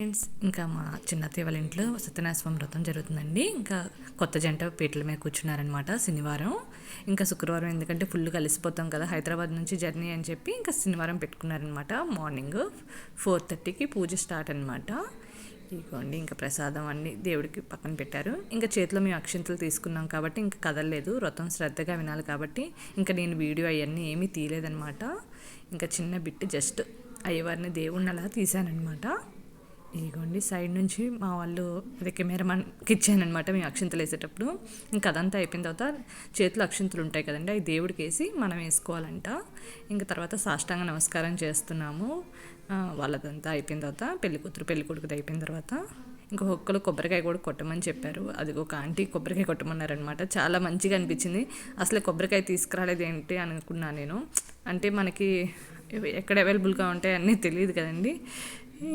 Friends ఇంకా మా చిన్నత్తయ్య వాళ్ళ ఇంట్లో సత్యనారాయణ వ్రతం జరుగుతుందండి. ఇంకా కొత్త జంట పీటల మీద కూర్చున్నారనమాట శనివారం. ఇంకా శుక్రవారం ఎందుకంటే ఫుల్ కలిసిపోతాం కదా హైదరాబాద్ నుంచి జర్నీ అని చెప్పి ఇంకా శనివారం పెట్టుకున్నారనమాట మార్నింగ్ ఫోర్ థర్టీకి పూజ స్టార్ట్ అనమాట ఇదిగోండి ఇంకా ప్రసాదం అన్ని దేవుడికి పక్కన పెట్టారు. ఇంకా చేతిలో మేము అక్షింతలు తీసుకున్నాం కాబట్టి ఇంకా కదలలేదు వ్రతం శ్రద్ధగా వినాలి కాబట్టి ఇంకా నేను వీడియో అవన్నీ ఏమీ తీయలేదనమాట ఇంకా చిన్న బిట్టు జస్ట్ అయ్యవారిని దేవుడిని అలా తీశానమాట ఇదిగోండి సైడ్ నుంచి మా వాళ్ళు అదే కెమెరామన్కి ఇచ్చానమాట మేము అక్షింతలు వేసేటప్పుడు. ఇంకా అదంతా అయిపోయిన తర్వాత చేతిలో అక్షింతలు ఉంటాయి కదండి అవి దేవుడికి వేసి మనం వేసుకోవాలంట. ఇంకా తర్వాత సాష్టాంగ నమస్కారం చేస్తున్నాము. వాళ్ళదంతా అయిపోయిన తర్వాత పెళ్ళి కూతురు పెళ్ళి కొడుకుది అయిపోయిన తర్వాత ఇంకా ఒక్కరు కొబ్బరికాయ కూడా కొట్టమని చెప్పారు. అది ఒక ఆంటీ కొబ్బరికాయ కొట్టమన్నారనమాట చాలా మంచిగా అనిపించింది. అసలు కొబ్బరికాయ తీసుకురాలేదు ఏంటి అనుకున్నాను నేను. అంటే మనకి ఎక్కడ అవైలబుల్గా ఉంటాయి అన్నీ తెలియదు కదండి.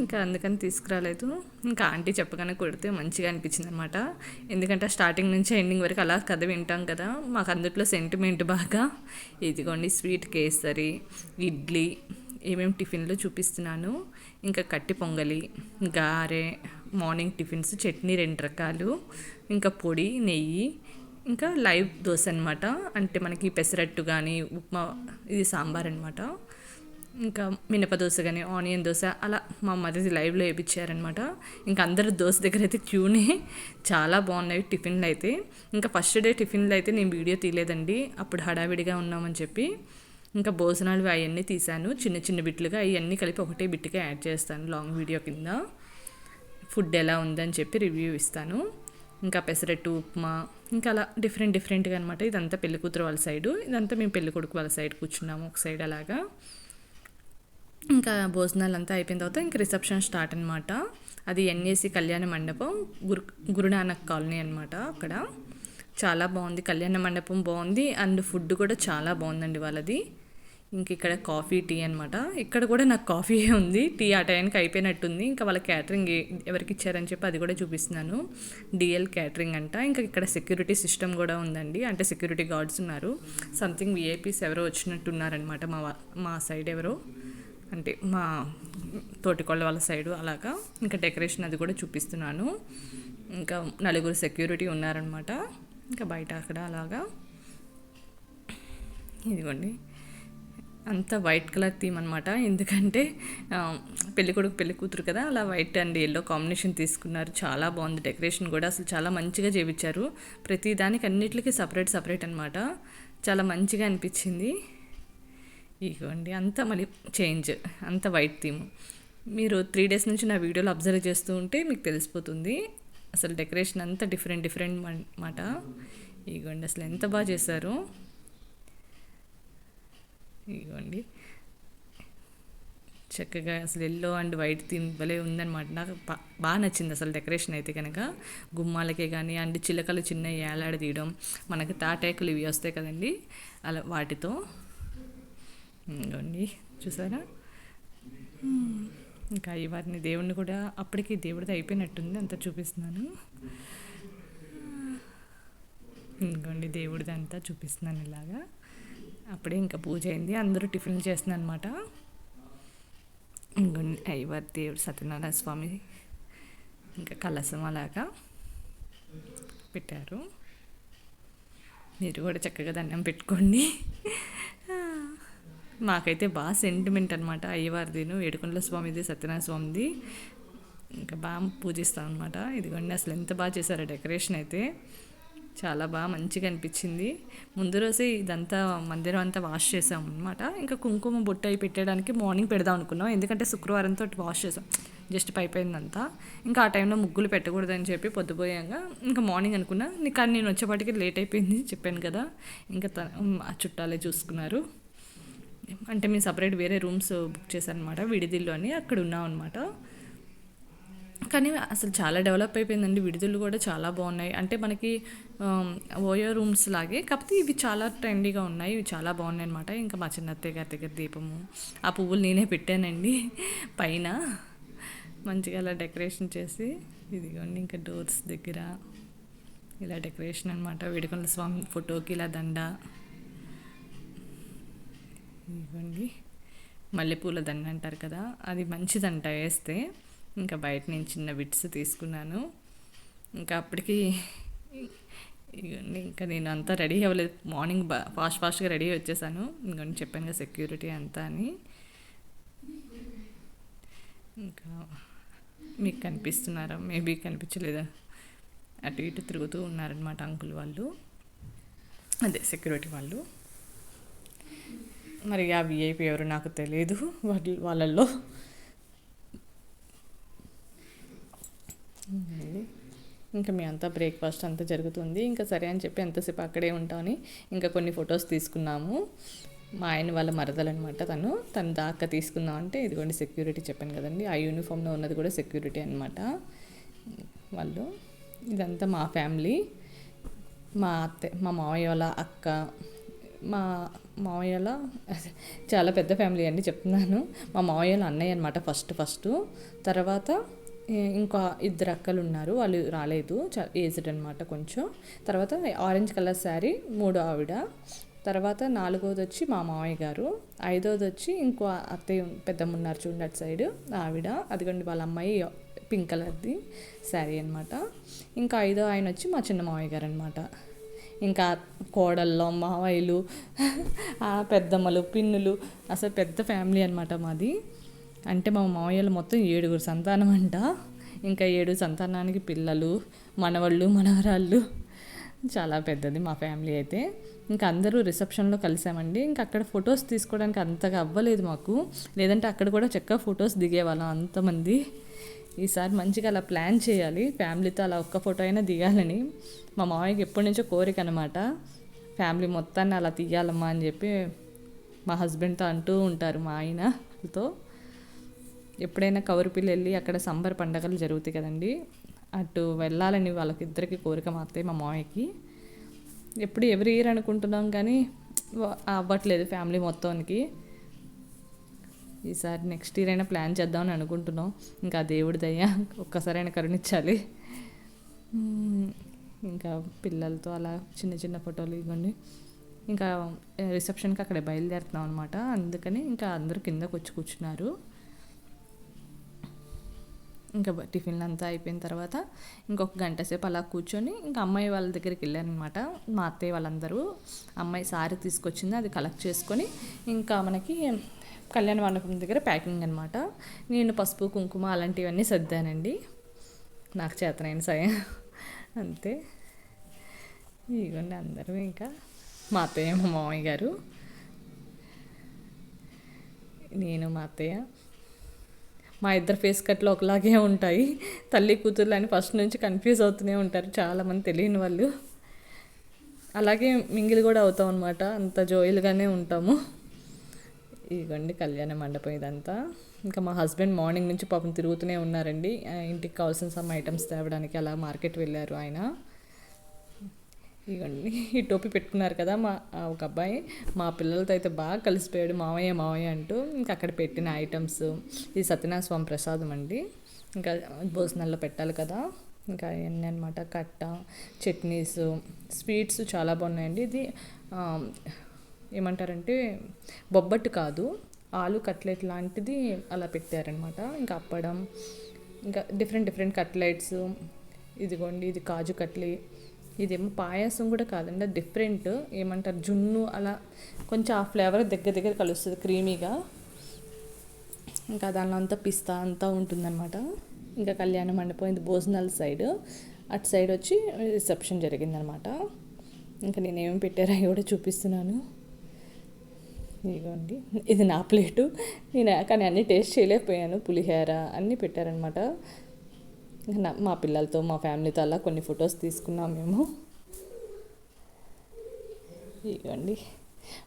ఇంకా అందుకని తీసుకురాలేదు. ఇంకా ఆంటీ చెప్పగానే కొడితే మంచిగా అనిపించింది అనమాట ఎందుకంటే స్టార్టింగ్ నుంచి ఎండింగ్ వరకు అలా కథ వింటాం కదా మాకు అందుట్లో సెంటిమెంట్ బాగా. ఇదిగోండి స్వీట్ కేసరి ఇడ్లీ ఏమేమి టిఫిన్లు చూపిస్తున్నాను. ఇంకా కట్టి పొంగలి గారె మార్నింగ్ టిఫిన్స్ చట్నీ రెండు రకాలు ఇంకా పొడి నెయ్యి ఇంకా లైవ్ దోశ అనమాట అంటే మనకి పెసరట్టు కానీ ఉప్మా ఇది సాంబార్ అనమాట ఇంకా మినప దోశ కానీ ఆనియన్ దోశ అలా మా మరిది లైవ్లో వేయించారనమాట ఇంకా అందరు దోశ దగ్గర అయితే క్యూనే. చాలా బాగున్నాయి టిఫిన్లు అయితే. ఇంకా ఫస్ట్ డే టిఫిన్లు అయితే నేను వీడియో తీయలేదండి. అప్పుడు హడావిడిగా ఉన్నామని చెప్పి. ఇంకా భోజనాలు అవన్నీ తీశాను. చిన్న చిన్న బిట్లుగా అవన్నీ కలిపి ఒకటే బిట్టుగా యాడ్ చేస్తాను లాంగ్ వీడియో కింద. ఫుడ్ ఎలా ఉందని చెప్పి రివ్యూ ఇస్తాను. ఇంకా పెసరట్టు ఉప్మా ఇంకా అలా డిఫరెంట్ డిఫరెంట్గా అనమాట ఇదంతా పెళ్ళికూతురు వాళ్ళ సైడు ఇదంతా మేము పెళ్ళికొడుకు వాళ్ళ సైడ్ కూర్చున్నాము. ఒక సైడ్ అలాగా. ఇంకా భోజనాలు అంతా అయిపోయిన తర్వాత ఇంకా రిసెప్షన్ స్టార్ట్ అనమాట అది ఎన్ఏసి కళ్యాణ మండపం గురు గురునానక్ కాలనీ అనమాట అక్కడ. చాలా బాగుంది కళ్యాణ మండపం బాగుంది అండ్ ఫుడ్ కూడా చాలా బాగుందండి వాళ్ళది. ఇంక ఇక్కడ కాఫీ టీ అనమాట ఇక్కడ కూడా నాకు కాఫీ ఉంది టీ ఆ టైంకి అయిపోయినట్టుంది. ఇంకా వాళ్ళ క్యాటరింగ్ ఎవరికి ఇచ్చారని చెప్పి అది కూడా చూపిస్తున్నాను. డిఎల్ క్యాటరింగ్ అంట. ఇంకా ఇక్కడ సెక్యూరిటీ సిస్టమ్ కూడా ఉందండి. అంటే సెక్యూరిటీ గార్డ్స్ ఉన్నారు. సంథింగ్ విఐపీస్ ఎవరో వచ్చినట్టున్నారనమాట మా మా సైడ్ ఎవరో. అంటే మా తోటికొళ్ళ వాళ్ళ సైడు అలాగా ఇంకా డెకరేషన్ అది కూడా చూపిస్తున్నాను. ఇంకా నలుగురు సెక్యూరిటీ ఉన్నారనమాట ఇంకా బయట అక్కడ అలాగా. ఇదిగోండి. అంత వైట్ కలర్ థీమ్ అనమాట ఎందుకంటే పెళ్ళి కొడుకు పెళ్ళి కూతురు కదా అలా వైట్ అండ్ ఎల్లో కాంబినేషన్ తీసుకున్నారు. చాలా బాగుంది డెకరేషన్ కూడా. అసలు చాలా మంచిగా చేయించారు ప్రతి దానికి అన్నిటికీ సపరేట్ సపరేట్ అనమాట చాలా మంచిగా అనిపించింది. ఇగోండి అంతా మళ్ళీ చేంజ్ అంత వైట్ థీమ్. మీరు త్రీ డేస్ నుంచి నా వీడియోలో అబ్జర్వ్ చేస్తూ ఉంటే మీకు తెలిసిపోతుంది. అసలు డెకరేషన్ అంతా డిఫరెంట్ డిఫరెంట్ మాట. ఇగోండి అసలు ఎంత బాగా చేశారు. ఇగోండి. చక్కగా అసలు ఎల్లో అండ్ వైట్ థీమ్ భలే ఉందన్నమాట. నాకు బాగా నచ్చింది అసలు డెకరేషన్ అయితే కనుక. గుమ్మాలకే కానీ అండ్ చిలకలు చిన్న ఏలాడదీయడం. మనకి తాటాకులు ఇవి వస్తాయి కదండి అలా వాటితో. ఇంకోండి చూసారా? ఇంకా వారిని దేవుడిని కూడా అప్పటికి దేవుడిది అయిపోయినట్టుంది అంతా చూపిస్తున్నాను. ఇంకోండి దేవుడిది అంతా చూపిస్తున్నాను ఇలాగా. అప్పుడే ఇంకా పూజ అయింది అందరూ టిఫిన్ చేస్తున్నారు అనమాట ఇంకోండి అయ్యవారి దేవుడు సత్యనారాయణ స్వామి ఇంకా కలసం అలాగా పెట్టారు. మీరు కూడా చక్కగా దండం పెట్టుకోండి. మాకైతే బాగా సెంటిమెంట్ అనమాట అయ్యవారిదిను ఏడుకొండల స్వామిది సత్యనారాయణ స్వామిది. ఇంకా బాగా పూజిస్తాం అనమాట ఇదిగోండి అసలు ఎంత బాగా చేశారో డెకరేషన్ అయితే. చాలా బాగా మంచిగా అనిపించింది. ముందు రోజే ఇదంతా మందిరం అంతా వాష్ చేసాం అనమాట ఇంకా కుంకుమ బొట్టు అయి పెట్టడానికి మార్నింగ్ పెడదాం అనుకున్నాం. ఎందుకంటే శుక్రవారంతో వాష్ చేసాం జస్ట్ పైపోయిందంతా. ఇంకా ఆ టైంలో ముగ్గులు పెట్టకూడదని చెప్పి పొద్దుపోయాక ఇంకా మార్నింగ్ అనుకున్నా. కానీ నేను వచ్చేపాటికి లేట్ అయిపోయింది చెప్పాను కదా. ఇంకా చుట్టాలే చూసుకున్నారు. అంటే మేము సపరేట్ వేరే రూమ్స్ బుక్ చేశానమాట విడిదిల్లు అని అక్కడ ఉన్నాం అనమాట కానీ అసలు చాలా డెవలప్ అయిపోయిందండి విడుదలు కూడా చాలా బాగున్నాయి. అంటే మనకి ఓయో రూమ్స్ లాగే కాకపోతే ఇవి చాలా ట్రెండీగా ఉన్నాయి ఇవి చాలా బాగున్నాయి అనమాట. ఇంకా మా చిన్నత్తయ్య గారి దగ్గర దీపము ఆ పువ్వులు నేనే పెట్టానండి పైన. మంచిగా అలా డెకరేషన్ చేసి ఇదిగోండి ఇంకా డోర్స్ దగ్గర. ఇలా డెకరేషన్ అనమాట వేడుకొండ స్వామి ఫోటోకి ఇలా దండ. ఇవ్వండి. మల్లెపూల దండ అంటారు కదా అది మంచిదంట వేస్తే. ఇంకా బయట నేను చిన్న బిట్స్ తీసుకున్నాను. ఇంకా అప్పటికి ఇగోండి ఇంకా నేను అంతా రెడీ అవ్వలేదు. మార్నింగ్ బా ఫాస్ట్ ఫాస్ట్గా రెడీ వచ్చేసాను. ఇంకొని చెప్పాను కదా సెక్యూరిటీ అంతా అని. ఇంకా మీకు కనిపిస్తున్నారా? మేబీ కనిపించలేదా? అటు ఇటు తిరుగుతూ ఉన్నారనమాట అంకుల్ వాళ్ళు. అదే సెక్యూరిటీ వాళ్ళు. మరి ఆ విఐపి ఎవరు నాకు తెలియదు వాళ్ళ వాళ్ళల్లో. ఇంకా మీ అంతా బ్రేక్ఫాస్ట్ అంతా జరుగుతుంది. ఇంకా సరే అని చెప్పి ఎంతసేపు అక్కడే ఉంటామని ఇంకా కొన్ని ఫొటోస్ తీసుకున్నాము. మా ఆయన వాళ్ళ మరదలనమాట తను. తను దాకా తీసుకుందాం అంటే ఇదిగోండి సెక్యూరిటీ చెప్పాను కదండి. ఆ యూనిఫామ్లో ఉన్నది కూడా సెక్యూరిటీ అనమాట వాళ్ళు. ఇదంతా మా ఫ్యామిలీ. మా అత్త మా మావయ్య వాళ్ళ అక్క మా మావయ్యల చాలా పెద్ద ఫ్యామిలీ అండి చెప్తున్నాను. మా మావయ్యల అన్నయ్య అనమాట ఫస్ట్ ఫస్ట్. తర్వాత ఇంకా ఇద్దరు అక్కలు ఉన్నారు. వాళ్ళు రాలేదు. ఏజ్డ్ అనమాట కొంచెం. తర్వాత ఆరెంజ్ కలర్ శారీ మూడో ఆవిడ. తర్వాత నాలుగోది వచ్చి మా మామయ్య గారు. ఐదోది వచ్చి ఇంకో అత్తయ్య పెద్దమ్మన్నారు చూడట్ చూడండి అటు సైడ్ ఆవిడ. అదిగోండి వాళ్ళ అమ్మాయి పింక్ కలర్ది శారీ అనమాట ఇంకా ఐదో ఆయన వచ్చి మా చిన్న మామయ్య గారు అనమాట ఇంకా కోడళ్ళం మావయ్యలు పెద్దమ్మలు పిన్నులు అసలు పెద్ద ఫ్యామిలీ అనమాట మాది. అంటే మా మావయ్యలు మొత్తం ఏడుగురు సంతానం అంట. ఇంకా ఏడు సంతానానికి పిల్లలు మనవళ్ళు మనవరాళ్ళు. చాలా పెద్దది మా ఫ్యామిలీ అయితే. ఇంకా అందరూ రిసెప్షన్లో కలిసామండి. ఇంకా అక్కడ ఫొటోస్ తీసుకోవడానికి అంతగా అవ్వలేదు మాకు. లేదంటే అక్కడ కూడా చక్కగా ఫొటోస్ దిగేవాళ్ళం అంతమంది. ఈసారి మంచిగా అలా ప్లాన్ చేయాలి. ఫ్యామిలీతో అలా ఒక్క ఫోటో అయినా దిగాలని. మా మామయ్యకి ఎప్పటి నుంచో కోరిక అనమాట ఫ్యామిలీ మొత్తాన్ని అలా తీయాలమ్మా అని చెప్పి మా హస్బెండ్తో అంటూ ఉంటారు మా ఆయనతో. ఎప్పుడైనా కౌరుపిల్లి వెళ్ళి అక్కడ సంబర పండగలు జరుగుతాయి కదండి. అటు వెళ్ళాలని వాళ్ళకి ఇద్దరికి కోరిక మాత్రమే మా మామయ్యకి ఎప్పుడు ఎవరి ఇయర్ అనుకుంటున్నాం కానీ అవ్వట్లేదు ఫ్యామిలీ మొత్తానికి. ఈసారి నెక్స్ట్ ఇయర్ అయినా ప్లాన్ చేద్దామని అనుకుంటున్నాం. ఇంకా దేవుడి దయ్యా ఒక్కసారైనా కరుణించాలి. ఇంకా పిల్లలతో అలా చిన్న చిన్న ఫోటోలు ఇవ్వండి ఇంకా రిసెప్షన్కి అక్కడ బయలుదేరుతున్నాం అనమాట అందుకని ఇంకా అందరూ కిందకు వచ్చి కూర్చున్నారు. ఇంకా టిఫిన్లు అంతా అయిపోయిన తర్వాత ఇంకొక గంట సేపు అలా కూర్చొని ఇంకా అమ్మాయి వాళ్ళ దగ్గరికి వెళ్ళానమాట మా అత్తయ్య వాళ్ళందరూ అమ్మాయి సారీ తీసుకొచ్చింది అది కలెక్ట్ చేసుకొని ఇంకా మనకి కళ్యాణ మండపం దగ్గర ప్యాకింగ్ అనమాట నేను పసుపు కుంకుమ అలాంటివన్నీ సర్దానండి. నాకు చేతనైన సాయం. అంతే. ఇదిగోండి అందరూ ఇంకా. మా అత్తయ్య మా మామయ్య గారు. నేను మా అత్తయ్య. మా ఇద్దరు ఫేస్ కట్లు ఒకలాగే ఉంటాయి. తల్లి కూతుర్లు అని ఫస్ట్ నుంచి కన్ఫ్యూజ్ అవుతూనే ఉంటారు. చాలామంది తెలియని వాళ్ళు. అలాగే మింగిల్ కూడా అవుతాం అనమాట అంత జోయిల్గానే ఉంటాము. ఇదిగోండి కళ్యాణ మండపం ఇదంతా. ఇంకా మా హస్బెండ్ మార్నింగ్ నుంచి పాపం తిరుగుతూనే ఉన్నారండి. ఇంటికి కావాల్సిన సమ్ ఐటమ్స్ తేవడానికి అలా మార్కెట్ వెళ్ళారు ఆయన. ఇవ్వండి ఈ టోపీ పెట్టుకున్నారు కదా మా ఒక అబ్బాయి. మా పిల్లలతో అయితే బాగా కలిసిపోయాడు. మావయ్య మావయ్య అంటూ ఇంకా అక్కడ పెట్టిన ఐటమ్స్. ఇది సత్యనారాయణ స్వామి ప్రసాదం అండి. ఇంకా భోజనాల్లో పెట్టాలి కదా. ఇంకా అవన్నీ అనమాట కట్ట చట్నీస్ స్వీట్స్ చాలా బాగున్నాయండి. ఇది ఏమంటారంటే బొబ్బట్టు కాదు. ఆలు కట్లెట్ లాంటిది అలా పెట్టారనమాట ఇంకా అప్పడం ఇంకా డిఫరెంట్ డిఫరెంట్ కట్లెట్స్. ఇదిగోండి ఇది కాజు కట్లీ. ఇదేమో పాయసం కూడా కాదండి డిఫరెంట్ ఏమంటారు జున్ను అలా కొంచెం ఆ ఫ్లేవర్ దగ్గర దగ్గర కలుస్తుంది క్రీమీగా ఇంకా దానిలో అంతా పిస్తా అంతా ఉంటుందన్నమాట. ఇంకా కళ్యాణ మండపం ఇది భోజనాల సైడ్ అటు సైడ్ వచ్చి రిసెప్షన్ జరిగిందనమాట ఇంకా నేనేమి పెట్టారో కూడా చూపిస్తున్నాను. ఇదిగోండి ఇది నా ప్లేటు నేను కానీ అన్నీ టేస్ట్ చేయలేకపోయాను పులిహోర అన్నీ పెట్టారనమాట మా పిల్లలతో మా ఫ్యామిలీతో అలా కొన్ని ఫొటోస్ తీసుకున్నాం మేము. ఇవ్వండి.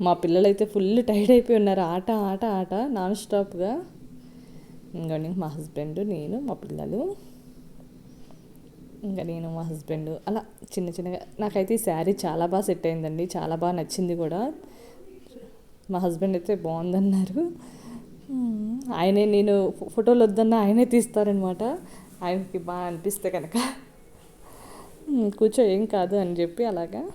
మా పిల్లలైతే ఫుల్ టైర్డ్ అయిపోయి ఉన్నారు. ఆట ఆట ఆట నాన్ స్టాప్గా. ఇంకోండి మా హస్బెండ్ నేను మా పిల్లలు. ఇంకా నేను మా హస్బెండ్. అలా చిన్న చిన్నగా. నాకైతే ఈ శారీ చాలా బాగా సెట్ అయిందండి. చాలా బాగా నచ్చింది కూడా. మా హస్బెండ్ అయితే బాగుందన్నారు. ఆయనే నేను ఫోటోలు వద్దన్నా ఆయనే తీస్తారనమాట ఆయనకి బాగా అనిపిస్తే కనుక కూర్చో ఏం కాదు అని చెప్పి అలాగా.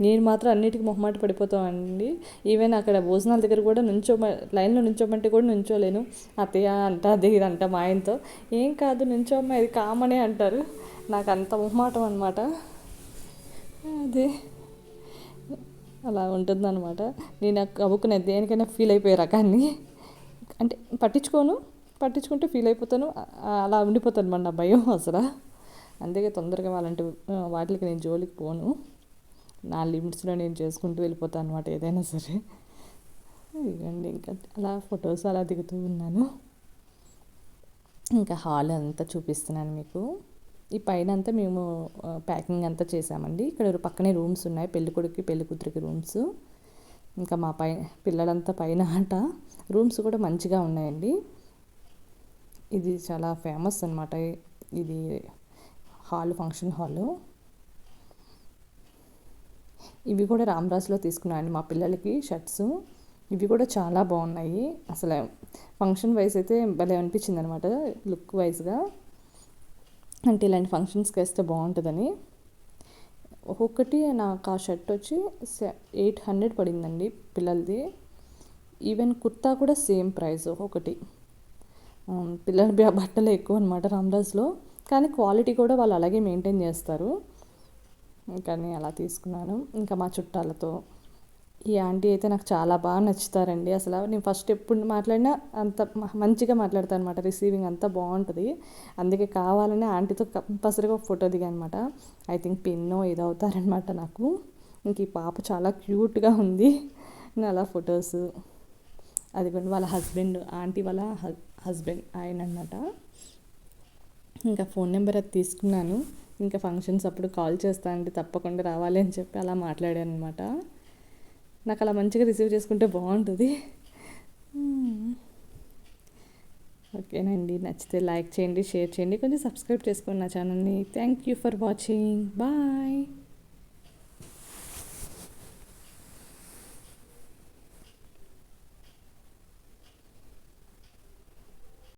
నేను మాత్రం అన్నిటికీ మొహమాట పడిపోతామండి. ఈవెన్ అక్కడ భోజనాల దగ్గర కూడా నుంచో లైన్లో నుంచోమంటే కూడా నుంచోలేను. అత్తయ్య అంట అది ఇది అంట మా ఆయనతో. ఏం కాదు నుంచోమ్మ ఇది కామనే అంటారు. నాకు అంత మొహమాటం అనమాట అదే. అలా ఉంటుందన్నమాట. నేను కబుక్కునే దేనికైనా ఫీల్ అయిపోయే రకాన్ని. అంటే పట్టించుకోను. పట్టించుకుంటే ఫీల్ అయిపోతాను. అలా ఉండిపోతాను మన నా భయం అసలు. అందుకే తొందరగా వాళ్ళంటి వాటికి నేను జోలికి పోను. నా లిమిట్స్లో నేను చేసుకుంటూ వెళ్ళిపోతాను అనమాట ఏదైనా సరే. ఇవ్వండి ఇంకా అలా ఫొటోస్ అలా దిగుతూ ఉన్నాను. ఇంకా హాల్ అంతా చూపిస్తున్నాను మీకు. ఈ పైన అంతా మేము ప్యాకింగ్ అంతా చేసామండి. ఇక్కడ పక్కనే రూమ్స్ ఉన్నాయి. పెళ్ళి పెళ్ళికూతురికి పెళ్ళి కూతురికి రూమ్స్. ఇంకా మా పై పిల్లలంతా పైన ఆట. రూమ్స్ కూడా మంచిగా ఉన్నాయండి. ఇది చాలా ఫేమస్ అనమాట ఇది హాల్ ఫంక్షన్ హాలు ఇవి కూడా రామ్రాజ్లో తీసుకున్నాను మా పిల్లలకి షర్ట్స్. ఇవి కూడా చాలా బాగున్నాయి. అసలు ఫంక్షన్ వైజ్ అయితే భలే అనిపించింది అనమాట లుక్ వైజ్గా అంటే ఇలాంటి ఫంక్షన్స్కి వేస్తే బాగుంటుందని. ఒక్కొక్కటి నాకు ఆ షర్ట్ వచ్చి ఎయిట్ హండ్రెడ్ పడిందండి పిల్లలది. ఈవెన్ కుర్తా కూడా సేమ్ ప్రైస్ ఒక్కొక్కటి పిల్లల బట్టలు ఎక్కువ అనమాట రామ్దాస్లో కానీ క్వాలిటీ కూడా వాళ్ళు అలాగే మెయింటైన్ చేస్తారు. ఇంకా నేను అలా తీసుకున్నాను. ఇంకా మా చుట్టాలతో. ఈ ఆంటీ అయితే నాకు చాలా బాగా నచ్చుతారండి. అసలు నేను ఫస్ట్ ఎప్పుడు మాట్లాడినా అంత మంచిగా మాట్లాడతాను అనమాట రిసీవింగ్ అంతా బాగుంటుంది. అందుకే కావాలని ఆంటీతో కంపల్సరీగా ఒక ఫోటో దిగా అనమాట ఐ థింక్ పిన్నో ఇది అవుతారనమాట నాకు. ఇంక ఈ పాప చాలా క్యూట్గా ఉంది. అలా ఫొటోస్. అది కూడా వాళ్ళ హస్బెండ్ ఆంటీ వాళ్ళ హస్బెండ్ ఆయన అనమాట ఇంకా ఫోన్ నెంబర్ అది తీసుకున్నాను. ఇంకా ఫంక్షన్స్ అప్పుడు కాల్ చేస్తా అంటే తప్పకుండా రావాలి అని చెప్పి అలా మాట్లాడాను అనమాట నాకు అలా మంచిగా రిసీవ్ చేసుకుంటే బాగుంటుంది. మ్మ్. ఓకేనండి నచ్చితే లైక్ చేయండి షేర్ చేయండి. కొంచెం సబ్స్క్రైబ్ చేసుకోండి నా ఛానల్ని. Thank you for watching. Bye.